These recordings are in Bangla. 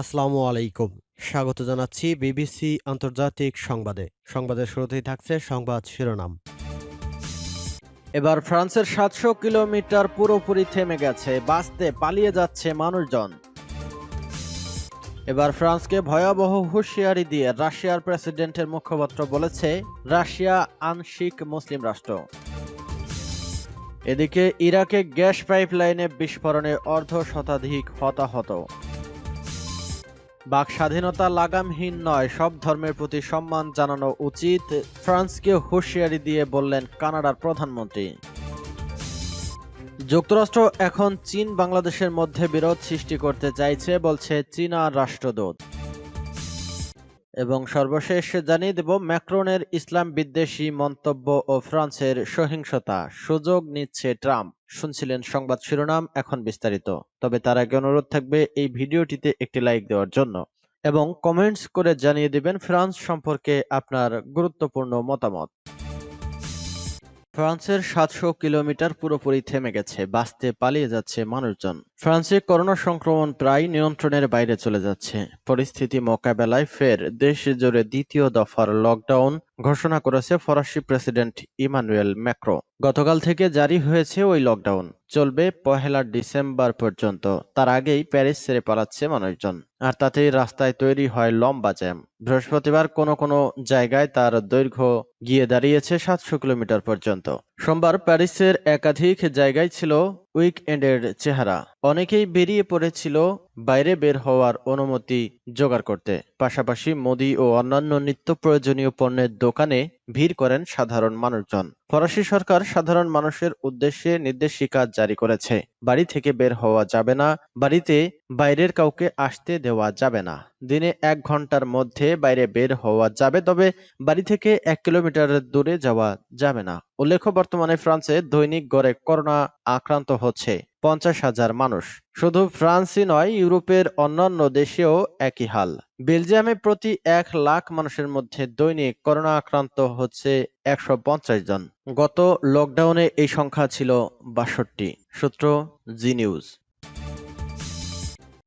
আসসালামু আলাইকুম। স্বাগত জানাচ্ছি বিবিসি আন্তর্জাতিক সংবাদে। সংবাদের শুরুতেই থাকছে সংবাদ শিরোনাম। এবার ফ্রান্সের সাতশো কিলোমিটার পুরোপুরি থেমে গেছে, বাঁচতে পালিয়ে যাচ্ছে মানুষজন। এবার ফ্রান্সকে ভয়াবহ হুঁশিয়ারি দিয়ে রাশিয়ার প্রেসিডেন্টের মুখপাত্র বলেছে, রাশিয়া আংশিক মুসলিম রাষ্ট্র। এদিকে ইরাকে গ্যাস পাইপলাইনে বিস্ফোরণে অর্ধ শতাধিক হতাহত। বাক স্বাধীনতা লাগামহীন নয়, সব ধর্মের প্রতি সম্মান জানানো উচিত, ফ্রান্সকে হুঁশিয়ারি দিয়ে বললেন কানাডার প্রধানমন্ত্রী। যুক্তরাষ্ট্র এখন চীন বাংলাদেশের মধ্যে বিরোধ সৃষ্টি করতে চাইছে, বলছে চীনা রাষ্ট্রদূত। এবং সর্বশেষ জানিয়ে দেব, ম্যাক্রনের ইসলাম বিদ্বেষী মন্তব্য ও ফ্রান্সের সহিংসতা। সুযোগ নিচ্ছে ট্রাম্প। শুনছিলেন সংবাদ শিরোনাম, এখন বিস্তারিত। তবে তার আগে অনুরোধ থাকবে, এই ভিডিওটিতে একটি লাইক দেওয়ার জন্য। এবং কমেন্টস করে জানিয়ে দিবেন, ফ্রান্স সম্পর্কে আপনার গুরুত্বপূর্ণ মতামত। ফ্রান্সের সাতশো কিলোমিটার পুরোপুরি থেমে গেছে, বাঁচতে পালিয়ে যাচ্ছে মানুষজন। ফ্রান্সে করোনা সংক্রমণ প্রায় নিয়ন্ত্রণের বাইরে চলে যাচ্ছে। পরিস্থিতি মোকাবেলায় ফের দেশ জুড়ে দ্বিতীয় দফার লকডাউন ঘোষণা করেছে ফরাসি প্রেসিডেন্ট ইমানুয়েল ম্যাক্রো। গতকাল থেকে জারি হয়েছে ওই লকডাউন। চলবে পহেলা ডিসেম্বর পর্যন্ত। তার আগেই প্যারিস ছেড়ে পালাচ্ছে মানুষজন। আর তাতেই রাস্তায় তৈরি হয় লম্বা জ্যাম। বৃহস্পতিবার কোনো কোনো জায়গায় তার দৈর্ঘ্য গিয়ে দাঁড়িয়েছে সাতশো কিলোমিটার পর্যন্ত। সোমবার প্যারিসের একাধিক জায়গায় ছিল উইকএন্ডের চেহারা। অনেকেই বেরিয়ে পড়েছিল বাইরে বের হওয়ার অনুমতি জোগাড় করতে। পাশাপাশি মোদি ও অন্যান্য নিত্য প্রয়োজনীয় পণ্যের দোকানে ভিড় করেন সাধারণ মানুষজন। ফরাসি সরকার সাধারণ মানুষের উদ্দেশ্যে নির্দেশিকা জারি করেছে। বাড়ি থেকে বের হওয়া যাবে না। বাড়িতে বাইরের কাউকে আসতে দেওয়া যাবে না। দিনে এক ঘণ্টার মধ্যে বাইরে বের হওয়া যাবে, তবে বাড়ি থেকে এক কিলোমিটার দূরে যাওয়া যাবে না। উল্লেখ্য, বর্তমানে ফ্রান্সে দৈনিক গড়ে করোনা আক্রান্ত হচ্ছে পঞ্চাশ হাজার মানুষ। শুধু ফ্রান্সই নয়, ইউরোপের অন্যান্য দেশেও একই হাল। বেলজিয়ামে প্রতি এক লাখ মানুষের মধ্যে দৈনিক করোনা আক্রান্ত হচ্ছে একশো পঞ্চাশ জন। গত লকডাউনে এই সংখ্যা ছিল বাষট্টি। সূত্র জি নিউজ।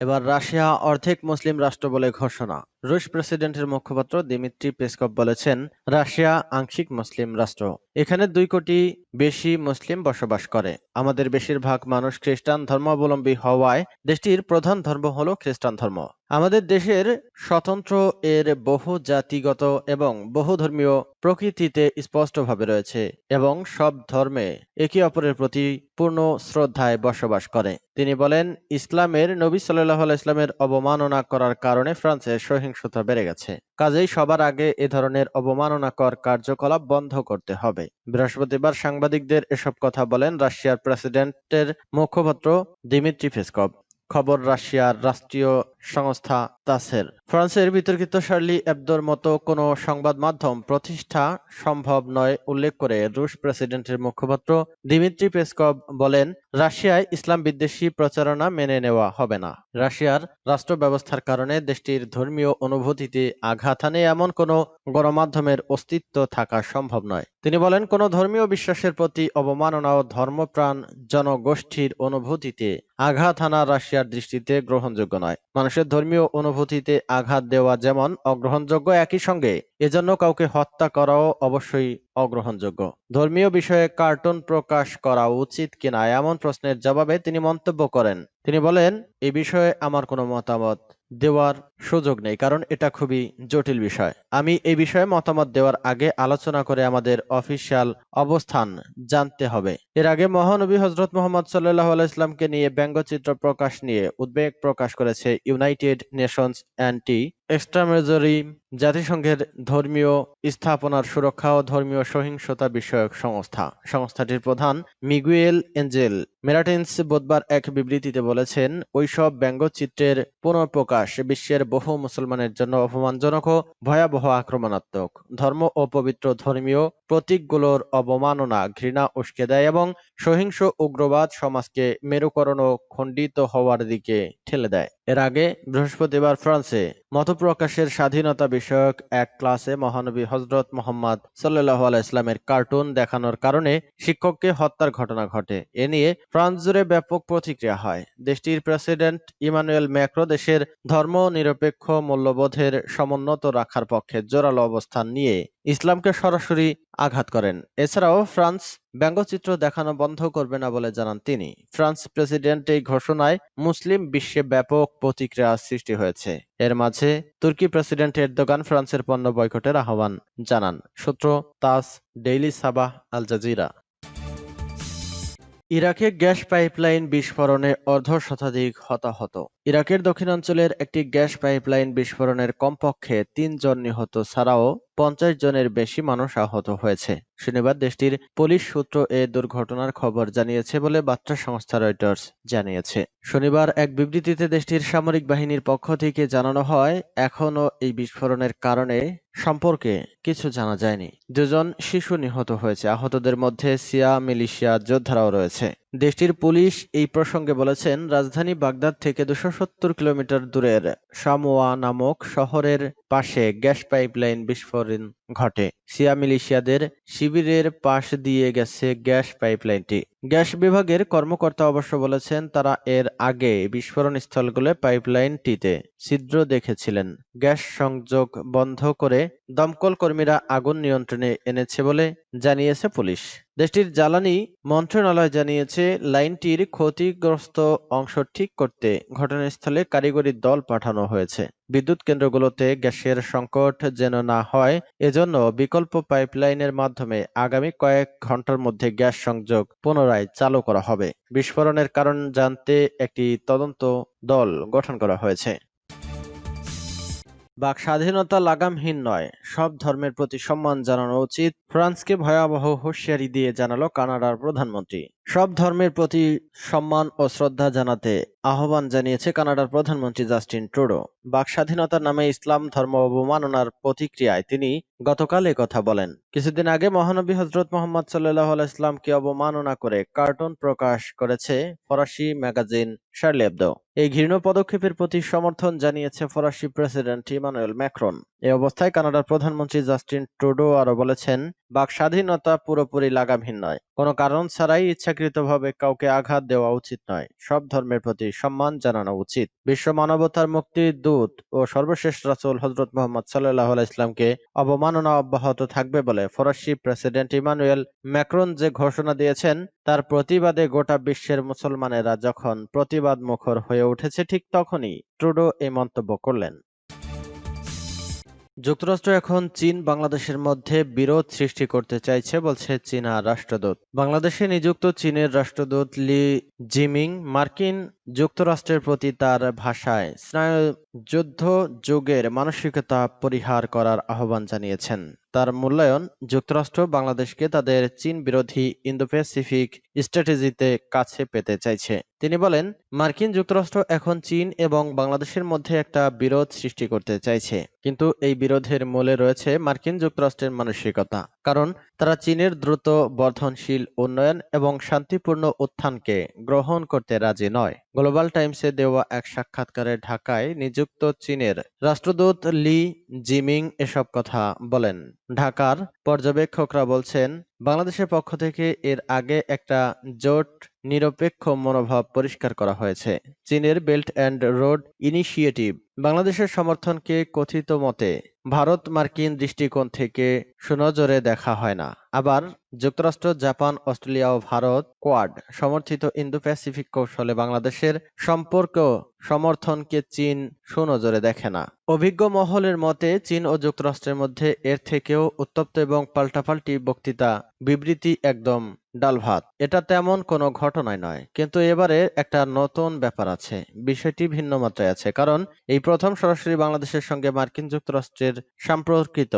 এবার রাশিয়া অর্ধেক মুসলিম রাষ্ট্র বলে ঘোষণা। রুশ প্রেসিডেন্টের মুখপাত্র দিমিত্রি পেসকভ বলেছেন, রাশিয়া আংশিক মুসলিম রাষ্ট্র। এখানে দুই কোটি বেশি মুসলিম বসবাস করে। আমাদের বেশিরভাগ মানুষ খ্রিস্টান ধর্মাবলম্বী হওয়ায় দেশটির প্রধান ধর্ম হল খ্রিস্টান ধর্ম। আমাদের দেশের স্বতন্ত্র এর বহু জাতিগত এবং বহু ধর্মীয় প্রকৃতিতে স্পষ্টভাবে রয়েছে এবং সব ধর্মে একে অপরের প্রতি পূর্ণ শ্রদ্ধায় বসবাস করে। তিনি বলেন, ইসলামের নবী সাল্লাহ ইসলামের অবমাননা করার কারণে ফ্রান্সের সহিংসতা বেড়ে গেছে। কাজেই সবার আগে এ ধরনের অবমাননাকর কার্যকলাপ বন্ধ করতে হবে। বৃহস্পতিবার সাংবাদিকদের এসব কথা বলেন রাশিয়ার প্রেসিডেন্টের মুখপাত্র দিমিত্রি পেসকভ। খবর রাশিয়ার রাষ্ট্রীয় সংস্থা তাসের। ফ্রান্সের বিতর্কিত শার্লি এবদোর মতো কোনো সংবাদ মাধ্যম প্রতিষ্ঠা সম্ভব নয় উল্লেখ করে রুশ প্রেসিডেন্টের মুখপাত্র দিমিত্রি পেসকভ বলেন, রাশিয়ায় ইসলাম বিদ্বেষী প্রচারণা মেনে নেওয়া হবে না। রাশিয়ার রাষ্ট্র ব্যবস্থার কারণে দেশটির ধর্মীয় অনুভূতিতে আঘাত আনে এমন কোনো গণমাধ্যমের অস্তিত্ব থাকা সম্ভব নয়। তিনি বলেন, কোনো ধর্মীয় বিশ্বাসের প্রতি অবমাননা ও ধর্মপ্রাণ জনগোষ্ঠীর অনুভূতিতে আঘাত আনা রাশিয়ার দৃষ্টিতে গ্রহণযোগ্য নয়। মানুষের ধর্মীয় অনুভূতিতে আঘাত দেওয়া যেমন অগ্রহণযোগ্য, একই সঙ্গে এজন্য কাউকে হত্যা করাও অবশ্যই অগ্রহণযোগ্য। ধর্মীয় বিষয়ে কার্টুন প্রকাশ করা উচিত কিনা এমন প্রশ্নের জবাবে তিনি মন্তব্য করেন। তিনি বলেন, এ বিষয়ে আমার কোনো মতামত দেওয়ার সুযোগ নেই, কারণ এটা খুবই জটিল বিষয়। আমি এই বিষয়ে মতামত দেওয়ার আগে আলোচনা করে আমাদের অফিসিয়াল অবস্থান জানতে হবে। এর আগে মহানবী হজরত মোহাম্মদ সাল্লাহ ইসলামকে নিয়ে ব্যঙ্গচিত্র প্রকাশ নিয়ে উদ্বেগ প্রকাশ করেছে ইউনাইটেড নেশনস অ্যান্টি এক্সট্রামেজরি জাতিসংঘের ধর্মীয় স্থাপনার সুরক্ষা ও ধর্মীয় সহিংসতা বিষয়ক সংস্থা। সংস্থাটির প্রধান মিগুয়েল এঞ্জেল মেরাটেন্স বুধবার এক বিবৃতিতে বলেছেন, ওইসব ব্যঙ্গচিত্রের পুনঃপ্রকাশ বিশ্বের বহু মুসলমানের জন্য অপমানজনক ও ভয়াবহ আক্রমণাত্মক। ধর্ম ও পবিত্র ধর্মীয় প্রতীকগুলোর অবমাননা, ঘৃণা উস্কে দেয় এবং সহিংস উগ্রবাদ সমাজকে মেরুকরণ ও খণ্ডিত হওয়ার দিকে ঠেলে দেয়। এর আগে বৃহস্পতিবার ফ্রান্সে মতপ্রকাশের স্বাধীনতা বিষয়ক এক ক্লাসে মহানবী হজরত মোহাম্মদ সাল্লাহ আলাইসলামের কার্টুন দেখানোর কারণে শিক্ষককে হত্যার ঘটনা ঘটে। এ নিয়ে ফ্রান্স জুড়ে ব্যাপক প্রতিক্রিয়া হয়। দেশটির প্রেসিডেন্ট ইমানুয়েল ম্যাক্রো দেশের ধর্ম নিরপেক্ষ মূল্যবোধের সমুন্নত রাখার পক্ষে জোরালো অবস্থান নিয়ে ইসলামকে সরাসরি আঘাত করেন। এছাড়াও ফ্রান্স ব্যঙ্গচিত্র দেখানো বন্ধ করবে না বলে জানান তিনি। ফ্রান্স প্রেসিডেন্ট এই ঘোষণায় মুসলিম বিশ্বে ব্যাপক প্রতিক্রিয়া সৃষ্টি হয়েছে। এর মাঝে তুর্কি প্রেসিডেন্ট এরদোগান ফ্রান্সের পণ্য বয়কটের আহ্বান জানান। সূত্র TASS, Daily Sabah, Al Jazeera. ইরাকে গ্যাস পাইপলাইন বিস্ফোরণে অর্ধ শতাধিক হতাহত। ইরাকের দক্ষিণাঞ্চলের একটি গ্যাস পাইপলাইন বিস্ফোরণের কমপক্ষে তিনজন নিহত ছাড়াও পঞ্চাশ জনের বেশি মানুষ আহত হয়েছে। শনিবার দেশটির পুলিশ সূত্র এ দুর্ঘটনার খবর জানিয়েছে বলে বার্তা সংস্থা রয়টার্স জানিয়েছে। শনিবার এক বিবৃতিতে দেশটির সামরিক বাহিনীর পক্ষ থেকে জানানো হয়, এখনও এই বিস্ফোরণের কারণে সম্পর্কে কিছু জানা যায়নি। দুজন শিশু নিহত হয়েছে। আহতদের মধ্যে সিয়া, মিলিশিয়া যোদ্ধারাও রয়েছে। দেশটির পুলিশ এই প্রসঙ্গে বলেছেন, রাজধানী বাগদাদ থেকে দুশো সত্তর কিলোমিটার দূরের সামোয়া নামক শহরের পাশে গ্যাস পাইপলাইন বিস্ফোরণ ঘটে। সিয়া মিলিশিয়াদের শিবিরের পাশ দিয়ে গেছে গ্যাস পাইপলাইনটি। গ্যাস বিভাগের কর্মকর্তা অবশ্য বলেছেন, তারা এর আগে বিস্ফোরণ স্থলগুলো পাইপলাইনটিতে ছিদ্র দেখেছিলেন। গ্যাস সংযোগ বন্ধ করে দমকল কর্মীরা আগুন নিয়ন্ত্রণে এনেছে বলে জানিয়েছে পুলিশ। দেশটির জ্বালানি মন্ত্রণালয় জানিয়েছে, লাইনটির ক্ষতিগ্রস্ত অংশ ঠিক করতে ঘটনাস্থলে কারিগরি দল পাঠানো হয়েছে। বিদ্যুৎ কেন্দ্রগুলোতে গ্যাসের সংকট যেন না হয়, এজন্য বিকল্প পাইপলাইনের মাধ্যমে আগামী কয়েক ঘণ্টার মধ্যে গ্যাস সংযোগ পুনরায় চালু করা হবে। বিস্ফোরণের কারণ জানতে একটি তদন্ত দল গঠন করা হয়েছে। বাক স্বাধীনতা লাগামহীন নয়, সব ধর্মের প্রতি সম্মান জানানো উচিত। ফ্রান্সকে ভয়াবহ হুঁশিয়ারি দিয়ে জানালো কানাডার প্রধানমন্ত্রী। সব ধর্মের প্রতি সম্মান ও শ্রদ্ধা জানাতে আহ্বান জানিয়েছে কানাডার প্রধানমন্ত্রী জাস্টিন ট্রুডো। বাক স্বাধীনতার নামে ইসলাম ধর্ম অবমাননার প্রতিক্রিয়ায় তিনি গতকাল কথা বলেন। কিছুদিন আগে মহানবী হজরত মোহাম্মদ সাল্লাহ ইসলামকে অবমাননা করে কার্টুন প্রকাশ করেছে ফরাসি ম্যাগাজিন শার্লেবদো এই ঘৃণ্য পদক্ষেপের প্রতি সমর্থন জানিয়েছে ফরাসি প্রেসিডেন্ট ইমানুয়েল ম্যাক্রন। এ অবস্থায় কানাডার প্রধানমন্ত্রী জাস্টিন ট্রুডো আরও বলেছেন বাক স্বাধীনতা পুরোপুরি লাগামহীন নয়। কোনো কারণ ছাড়াই ইচ্ছাকৃতভাবে কাউকে আঘাত দেওয়া উচিত নয়। সব ধর্মের প্রতি সম্মান জানানো উচিত। বিশ্ব মানবতার মুক্তির দূত ও সর্বশেষ রাসূল হজরত মোহাম্মদ সাল্লাহ ইসলামকে অবমাননা অব্যাহত থাকবে বলে ফরাসি প্রেসিডেন্ট ইমানুয়েল ম্যাক্রন যে ঘোষণা দিয়েছেন, তার প্রতিবাদে গোটা বিশ্বের মুসলমানেরা যখন প্রতিবাদ মুখর হয়ে উঠেছে ঠিক তখনই ট্রুডো এই মন্তব্য করলেন। যুক্তরাষ্ট্র এখন চীন, বাংলাদেশের মধ্যে বিরোধ সৃষ্টি করতে চাইছে বলছে চীনা রাষ্ট্রদূত। বাংলাদেশে নিযুক্ত চীনের রাষ্ট্রদূত লি জিমিং, মার্কিন যুক্তরাষ্ট্রের প্রতি তার ভাষায় স্নায়ু যুদ্ধ যুগের মানসিকতা পরিহার করার আহ্বান জানিয়েছেন। তার মূল্যায়ন, যুক্তরাষ্ট্র বাংলাদেশকে তাদের চীন বিরোধী ইন্দো প্যাসিফিক স্ট্র্যাটেজিতে কাছে পেতে চাইছে। তিনি বলেন, মার্কিন যুক্তরাষ্ট্র এখন চীন এবং বাংলাদেশের মধ্যে একটা বিরোধ সৃষ্টি করতে চাইছে। কিন্তু এই বিরোধের মূলে রয়েছে মার্কিন যুক্তরাষ্ট্রের মানসিকতা। কারণ তারা চীনের দ্রুত বর্ধনশীল উন্নয়ন এবং শান্তিপূর্ণ উত্থানকে গ্রহণ করতে রাজি নয়। গ্লোবাল টাইমসে দেওয়া এক সাক্ষাৎকারে ঢাকায় নিযুক্ত চীনের রাষ্ট্রদূত লি জিমিং এসব কথা বলেন। ঢাকার পর্যবেক্ষকরা বলছেন বাংলাদেশের পক্ষ থেকে এর আগে একটা জোট নিরপেক্ষ মনোভাব পরিষ্কার করা হয়েছে। চীনের বেল্ট অ্যান্ড রোড ইনিশিয়েটিভ বাংলাদেশের সমর্থনকে কথিত মতে, ভারত মার্কিন দৃষ্টিকোণ থেকে সুনজরে দেখা হয় না। আবার যুক্তরাষ্ট্র, জাপান, অস্ট্রেলিয়া ও ভারত, কোয়াড সমর্থিত ইন্দো প্যাসিফিক কৌশলে বাংলাদেশের সম্পর্ক সমর্থনকে চীন সুনজরে দেখে না। অভিজ্ঞ মহলের মতে, চীন ও যুক্তরাষ্ট্রের মধ্যে এর থেকেও উত্তপ্ত এবং পাল্টাপাল্টি বক্তৃতা বিবৃতি একদম ডাল ভাত। এটা তেমন কোনো ঘটনায় নয়, কিন্তু এবারে একটা নতুন ব্যাপার আছে। বিষয়টি ভিন্ন মাত্রায় আছে, কারণ এই প্রথম সরাসরি বাংলাদেশের সঙ্গে মার্কিন যুক্তরাষ্ট্রের সম্পর্কিত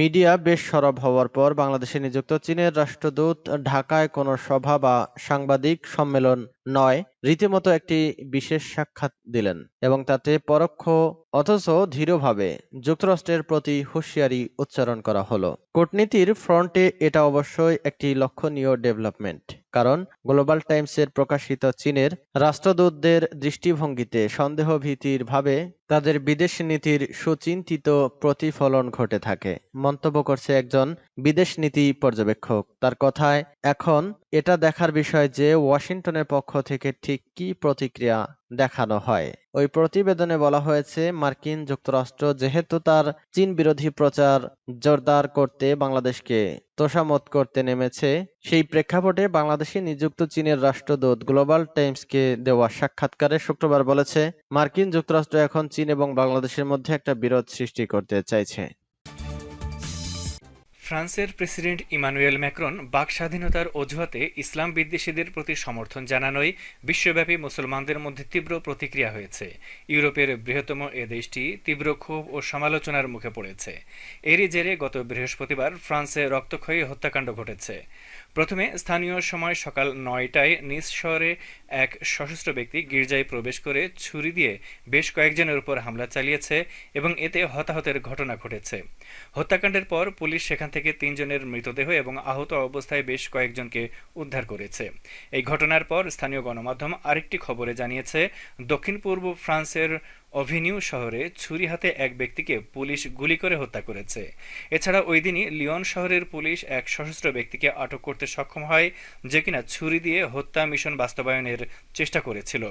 মিডিয়া বেশ সরব হওয়ার পর বাংলাদেশে নিযুক্ত চীনের রাষ্ট্রদূত ঢাকায় কোনো সভা বা সাংবাদিক সম্মেলন নয়, রীতিমতো একটি বিশেষ সাক্ষাৎ দিলেন এবং তাতে পরোক্ষ অথচ ধীরভাবে যুক্তরাষ্ট্রের প্রতি হুঁশিয়ারি উচ্চারণ করা হলো। কূটনীতির ফ্রন্টে এটা অবশ্যই একটি লক্ষণীয় ডেভেলপমেন্ট। কারণ গ্লোবাল টাইমসের প্রকাশিত চীনের রাষ্ট্রদূতদের দৃষ্টিভঙ্গিতে সন্দেহ ভীতির ভাবে তাদের বিদেশ নীতির সুচিন্তিত প্রতিফলন ঘটে থাকে। মন্তব্য করছে একজন বিদেশ নীতি পর্যবেক্ষক। তার কথায়, এখন এটা দেখার বিষয় যে ওয়াশিংটনের পক্ষ থেকে ঠিক কি প্রতিক্রিয়া দেখানো হয়? ওই প্রতিবেদনে বলা হয়েছে, মার্কিন যুক্তরাষ্ট্র যেহেতু তার চীন বিরোধী প্রচার জোরদার করতে বাংলাদেশকে তোষামত করতে নেমেছে। সেই প্রেক্ষাপটে বাংলাদেশে নিযুক্ত চীনের রাষ্ট্রদূত গ্লোবাল টাইমসকে দেওয়া সাক্ষাৎকারে শুক্রবার বলেছে, মার্কিন যুক্তরাষ্ট্র এখন চীন এবং বাংলাদেশের মধ্যে একটা বিরোধ সৃষ্টি করতে চাইছে। ফ্রান্সের প্রেসিডেন্ট ইমানুয়েল ম্যাক্রন বাক স্বাধীনতার অজুহাতে ইসলাম বিদ্বেষীদের প্রতি সমর্থন জানানোয় বিশ্বব্যাপী মুসলমানদের মধ্যে তীব্র প্রতিক্রিয়া হয়েছে। ইউরোপের বৃহত্তম এ দেশটি তীব্র ক্ষোভ ও সমালোচনার মুখে পড়েছে। এরই জেরে গত বৃহস্পতিবার ফ্রান্সে রক্তক্ষয়ী হত্যাকাণ্ড ঘটেছে। প্রথমে স্থানীয় সময় সকাল নয়টায় নিজ শহরে এক সশস্ত্র ব্যক্তি গির্জায় প্রবেশ করে ছুরি দিয়ে বেশ কয়েকজনের উপর হামলা চালিয়েছে এবং এতে হতাহতের ঘটনা ঘটেছে। হত্যাকাণ্ডের পর পুলিশ সেখান থেকে তিনজনের মৃতদেহ এবং আহত অবস্থায় বেশ কয়েকজনকে উদ্ধার করেছে। এই ঘটনার পর স্থানীয় গণমাধ্যম আরেকটি খবরে জানিয়েছে, দক্ষিণ পূর্ব ফ্রান্সের অভিনিউ শহরে ছুরি হাতে এক ব্যক্তিকে পুলিশ গুলি করে হত্যা করেছে। এছাড়া ওই দিনই লিওন শহরের পুলিশ এক সশস্ত্র ব্যক্তিকে আটক করতে সক্ষম হয়, যে কিনা ছুরি দিয়ে হত্যা মিশন বাস্তবায়নের চেষ্টা করেছিল।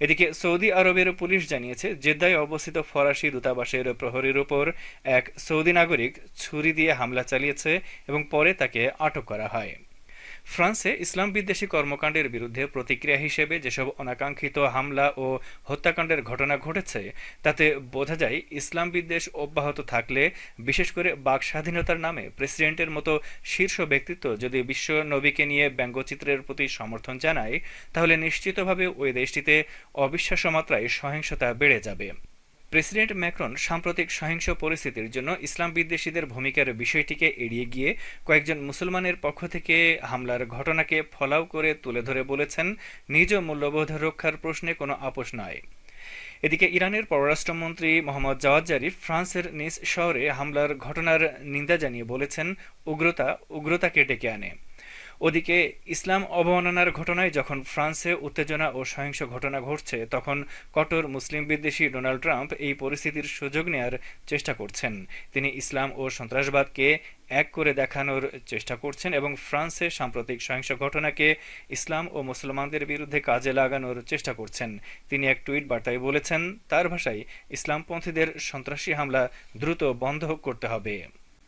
এদিকে সৌদি আরবের পুলিশ জানিয়েছে, জেদ্দায় অবস্থিত ফরাসি দূতাবাসের প্রহরীর উপর এক সৌদি নাগরিক ছুরি দিয়ে হামলা চালিয়েছে এবং পরে তাকে আটক করা হয়। ফ্রান্সে ইসলাম বিদ্বেষী কর্মকাণ্ডের বিরুদ্ধে প্রতিক্রিয়া হিসেবে যেসব অনাকাঙ্ক্ষিত হামলা ও হত্যাকাণ্ডের ঘটনা ঘটেছে, তাতে বোঝা যায় ইসলাম বিদ্বেষ অব্যাহত থাকলে, বিশেষ করে বাক স্বাধীনতার নামে প্রেসিডেন্টের মতো শীর্ষ ব্যক্তিত্ব যদি বিশ্ব নবীকে নিয়ে ব্যঙ্গচিত্রের প্রতি সমর্থন জানায়, তাহলে নিশ্চিতভাবে ওই দেশটিতে অবিশ্বাস্য মাত্রায় সহিংসতা বেড়ে যাবে। প্রেসিডেন্ট ম্যাক্রন সাম্প্রতিক সহিংস পরিস্থিতির জন্য ইসলাম বিদ্বেষীদের ভূমিকার বিষয়টিকে এড়িয়ে গিয়ে কয়েকজন মুসলমানের পক্ষ থেকে হামলার ঘটনাকে ফলাও করে তুলে ধরে বলেছেন, নিজ মূল্যবোধ রক্ষার প্রশ্নে কোনো আপোষ নয়। এদিকে ইরানের পররাষ্ট্রমন্ত্রী মোহাম্মদ জাওয়াদ জারিফ ফ্রান্সের নিস শহরে হামলার ঘটনার নিন্দা জানিয়ে বলেছেন, উগ্রতা, উগ্রতাকে ডেকে আনে। ওদিকে ইসলাম অবমাননার ঘটনায় যখন ফ্রান্সে উত্তেজনা ও সহিংস ঘটনা ঘটছে, তখন কট্টর মুসলিম বিদ্বেষী ডোনাল্ড ট্রাম্প এই পরিস্থিতির সুযোগ নেয়ার চেষ্টা করছেন। তিনি ইসলাম ও সন্ত্রাসবাদকে এক করে দেখানোর চেষ্টা করছেন এবং ফ্রান্সে সাম্প্রতিক সহিংস ঘটনাকে ইসলাম ও মুসলমানদের বিরুদ্ধে কাজে লাগানোর চেষ্টা করছেন। তিনি এক টুইট বার্তায় বলেছেন, তার ভাষায় ইসলামপন্থীদের সন্ত্রাসী হামলা দ্রুত বন্ধ করতে হবে।